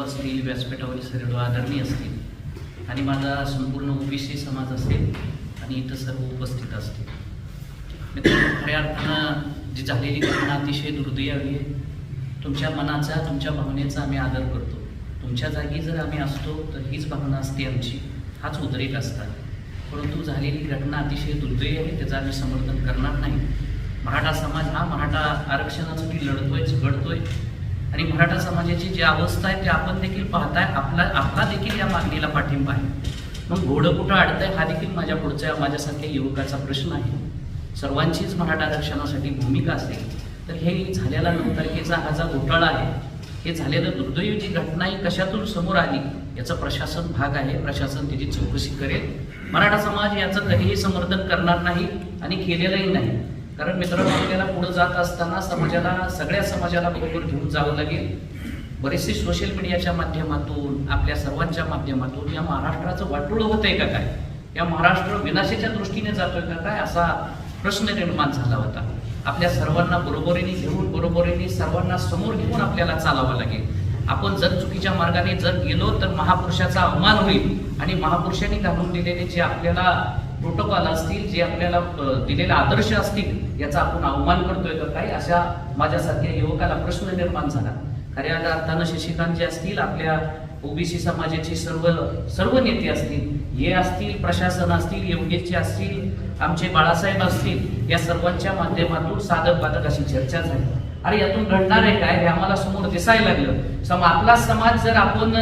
असतील व्यासपीठावरील सर्व आदरणीय असतील आणि माझा संपूर्ण ओबीसी समाज असेल आणि इथं सर्व उपस्थित असतील. खऱ्या अर्थानं जी झालेली घटना अतिशय दुर्दैवी आहे. तुमच्या मनाचा तुमच्या भावनेचा आम्ही आदर करतो. तुमच्या जागी जर आम्ही असतो तर हीच भावना असते आमची. हाच उद्रेक असतात. परंतु झालेली घटना अतिशय दुर्दैवी आहे त्याचं आम्ही समर्थन करणार नाही. मराठा समाज हा मराठा आरक्षणासाठी लढतोय झगडतोय. आणि मराठा समाजाची जी अवस्था आहे ते आपण देखील पाहताय. आपला आपला देखील या मागणीला पाठिंबा आहे. मग घोडं कुठं अडतंय हा देखील माझ्या पुढच्या माझ्यासारख्या युवकाचा प्रश्न आहे. सर्वांचीच मराठा आरक्षणासाठी भूमिका असेल तर हे झालेला नऊ तारखेचा हा जा घोटाळा आहे हे झालेलं दुर्दैवी जी घटना ही कशातून समोर आली याचा प्रशासन भाग आहे. प्रशासन त्याची चौकशी करेल. मराठा समाज याचं कधीही समर्थन करणार नाही आणि केलेलंही नाही. कारण मित्रांनो आपल्याला पुढे जात असताना समाजाला सगळ्या समाजाला बरोबर घेऊन जावं लागेल. बरेचसे सोशल मीडियाच्या माध्यमातून आपल्या सर्वांच्या माध्यमातून या महाराष्ट्राचं वाटोळं होतंय का काय? या महाराष्ट्र विनाशाच्या दृष्टीने जातोय का काय? असा प्रश्न निर्माण झाला होता. आपल्या सर्वांना बरोबरीने घेऊन बरोबरीने सर्वांना समोर घेऊन आपल्याला चालावं लागेल. आपण जर चुकीच्या मार्गाने जर गेलो तर महापुरुषाचा अवमान होईल. आणि महापुरुषांनी घालून दिलेले जे आपल्याला प्रोटोकॉल असतील जे आपल्याला दिलेले आदर्श असतील याचा आपण अवमान करतोय का काय अशा माझ्यासारख्या युवकाला प्रश्न निर्माण झाला. खऱ्या अर्थानं शशिकांत जे असतील आपल्या ओबीसी समाजाचे सर्व सर्व नेते असतील हे असतील प्रशासन असतील योगेशचे असतील आमचे बाळासाहेब असतील या सर्वांच्या माध्यमातून साधक बाधक अशी चर्चा झाली. अरे यातून घडणार आहे काय? हे आम्हाला समोर दिसायला लागलं. सम आपला समाज जर आपण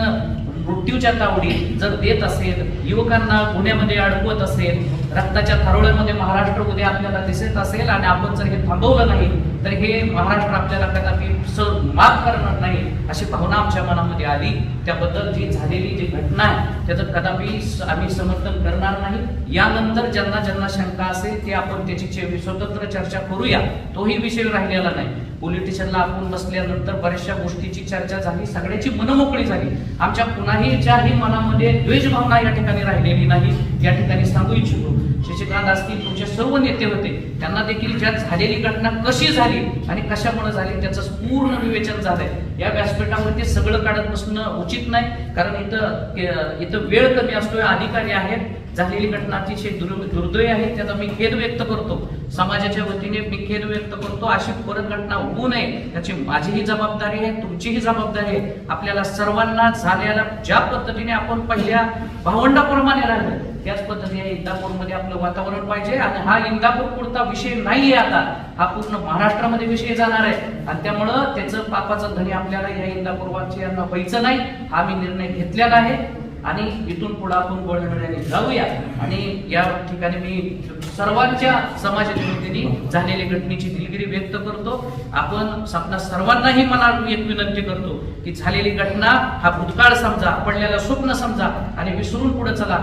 मृत्यूच्या तावडीत जर देत असेल युवकांना गुन्ह्यामध्ये अडकवत असेल रक्ताच्या थारोळ्यामध्ये महाराष्ट्र उद्या आपल्याला दिसत असेल आणि आपण जर हे थांबवलं नाही तर हे महाराष्ट्र आपल्याला कदापि सर माफ करणार नाही अशी भावना आमच्या मनामध्ये आली. त्याबद्दल जी झालेली जी घटना आहे त्याचं कदापि स- आम्ही समर्थन करणार नाही. यानंतर ज्यांना ज्यांना शंका असेल ते आपण त्याची स्वतंत्र चर्चा करूया. तोही विषय राहिलेला नाही. पोलिटिशियनला आपण बसल्यानंतर बऱ्याचशा गोष्टीची चर्चा झाली सगळ्याची मनमोकळी झाली. आमच्या कुणाही ज्याही मनामध्ये द्वेष भावना या ठिकाणी राहिलेली नाही. या ठिकाणी सांगू इच्छितो. शशिकांत असतील तुमचे सर्व नेते होते. त्यांना देखील ज्या झालेली घटना कशी झाली आणि कशामुळे झाली त्याचं पूर्ण विवेचन झालंय. या व्यासपीठामध्ये सगळं काढत बसणं उचित नाही कारण इथं इथं वेळ कमी असतोय अधिकारी आहेत. झालेली घटना अतिशय दुर् दुर्दैवी आहे. त्याचा मी खेद व्यक्त करतो. समाजाच्या वतीने मी खेद व्यक्त करतो. अशी परत घटना होऊ नये त्याची माझीही जबाबदारी आहे तुमचीही जबाबदारी आहे. आपल्याला सर्वांना झालेल्या ज्या पद्धतीने आपण पहिल्या भावंडाप्रमाणे राहिलो त्याच पद्धतीने इंदापूरमध्ये आपलं वातावरण पाहिजे आणि हा इंदापूर पुरता विषय नाहीये आता. हा पूर्ण महाराष्ट्रामध्ये विषय जाणार आहे. आणि त्यामुळं त्याचं पापाचं धनी आपल्याला या इंदापूरवासियांना व्हायचं नाही. हा मी निर्णय घेतलेला आहे. आणि इथून पुढे आपण गोळमेळ्याने जाऊया. आणि या ठिकाणी मी सर्वांच्या समाजाच्या वतीने झालेल्या घटनेची दिलगिरी व्यक्त करतो. आपण आपल्या सर्वांनाही मला एक विनंती करतो की झालेली घटना हा भूतकाळ समजा पडलेला स्वप्न समजा आणि विसरून पुढे चला.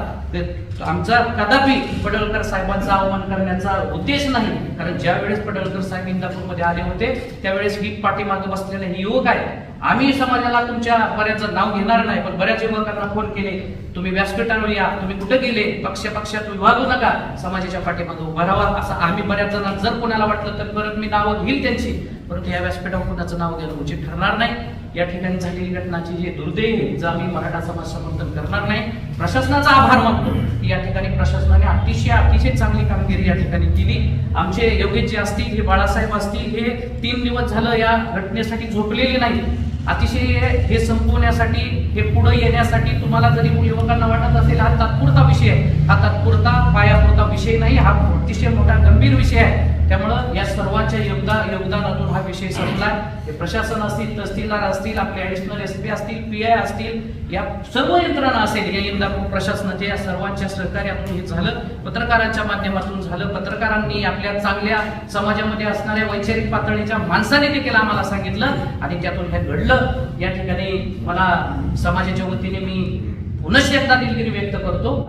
आमचा कदापि पडळकर साहेबांचा अवमान करण्याचा उद्देश नाही. कारण ज्या वेळेस पडळकर साहेब इंदापूरमध्ये आले होते त्यावेळेस ही पाठीमागे बसलेले हे युवक आहे. आम्ही समाजाला तुमच्या बऱ्याच नाव घेणार नाही पण बऱ्याच युवकांना फोन केले तुम्ही व्यासपीठावर या तुम्ही कुठे गेले पक्ष पक्षात विभागू नका समाजाच्या पाठीमागे उभा राहा असं आम्ही बऱ्याच जणांना जर कोणाला वाटलं तर परत मी नावं घेईल त्यांची. परंतु या व्यासपीठावर कुणाचं नाव घेणं उचित ठरणार नाही. या ठिकाणी झालेली घटनाची जे दुर्दैव आहे जर आम्ही मराठा समाज समर्थन करणार नाही प्रशासनाचा आभार मानतो. की या ठिकाणी प्रशासनाने अतिशय अतिशय चांगली कामगिरी या ठिकाणी केली. आमचे योगेश जे असतील हे बाळासाहेब असतील हे तीन दिवस झालं या घटनेसाठी झोपलेले नाही अतिशय हे संपवण्यासाठी हे पुढे येण्यासाठी तुम्हाला जरी युवकांना वाटत असेल हा तात्पुरता विषय आहे. हा तात्पुरता पायापुरता विषय नाही हा अतिशय मोठा गंभीर विषय आहे. त्यामुळं या सर्वांच्या योगदान योगदानातून हा विषय संपला. हे प्रशासन असतील तहसीलदार असतील आपले ॲडिशनल एस पी असतील पी आय असतील या सर्व यंत्रणा असेल या इंदापूर प्रशासनाच्या या सर्वांच्या सहकार्यातून हे झालं. पत्रकारांच्या माध्यमातून झालं. पत्रकारांनी आपल्या चांगल्या समाजामध्ये असणाऱ्या वैचारिक पातळीच्या माणसाने देखील आम्हाला सांगितलं आणि त्यातून हे घडलं. या ठिकाणी मला समाजाच्या वतीने मी पुनश्च एकदा दिलगिरी व्यक्त करतो.